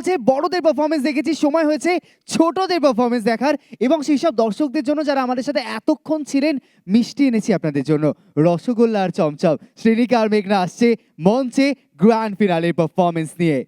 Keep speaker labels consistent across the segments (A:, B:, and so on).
A: চলছে, বড়দের পারফরমেন্স দেখেছি, সময় হয়েছে ছোটদের পারফরমেন্স দেখার এবং সেই সব দর্শকদের জন্য যারা আমাদের সাথে এতক্ষণ ছিলেন, মিষ্টি এনেছি আপনাদের জন্য। রসগোল্লা আর চমচম। শ্রেণিকা আর মেঘনা আসছে মঞ্চে গ্র্যান্ড ফিনালের পারফরমেন্স নিয়ে।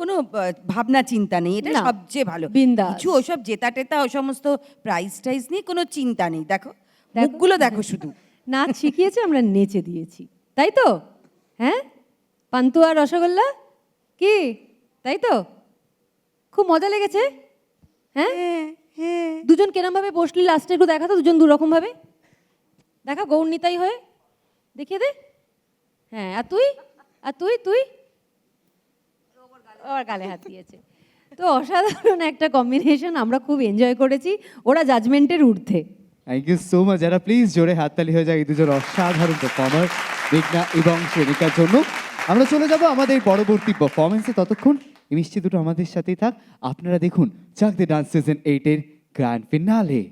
B: কোনো ভাবনা চিন্তা নেই। এটা। সবচেয়ে ভালো। কিছু ওসব জেতা টেতা ও সমস্ত প্রাইজ টাইজ নিয়ে কোনো চিন্তা নেই।
C: দেখো।
B: মুখগুলো দেখো শুধু।
C: নাচ শিখিয়েছে আমরা নেচে দিয়েছি। তাই তো? হ্যাঁ? পান্তুয়া আর রসগোল্লা? কি? তাই তো? খুব মজা লেগেছে? হ্যাঁ? দুজন কেরম ভাবে বসলি লাস্টে একটু দেখা তো দুজন দুরকম ভাবে দেখা গৌরনীতাই হয়ে? দেখিয়ে দে। হ্যাঁ আর তুই? আর তুই তুই? ওর গালে হাত দিয়েছে। তো অসাধারণ একটা কম্বিনেশন আমরা খুব এনজয় করেছি। ওরা জাজমেন্টের ঊর্ধ্বে।
A: থ্যাংক ইউ সো মাচ যারা প্লিজ জোরে হাততালি হয়ে যায় এই দুজন অসাধারণ পারফর্মার মেঘনা এবং শ্রেণিকার জন্য। আমরা চলে যাব আমাদের পরবর্তী পারফরমেন্সে ততক্ষণ এই মিষ্টি দুটো আমাদের সাথেই থাক। আপনারা দেখুন চাক দি ডান্স সিজন এইটের গ্র্যান্ড ফিনালে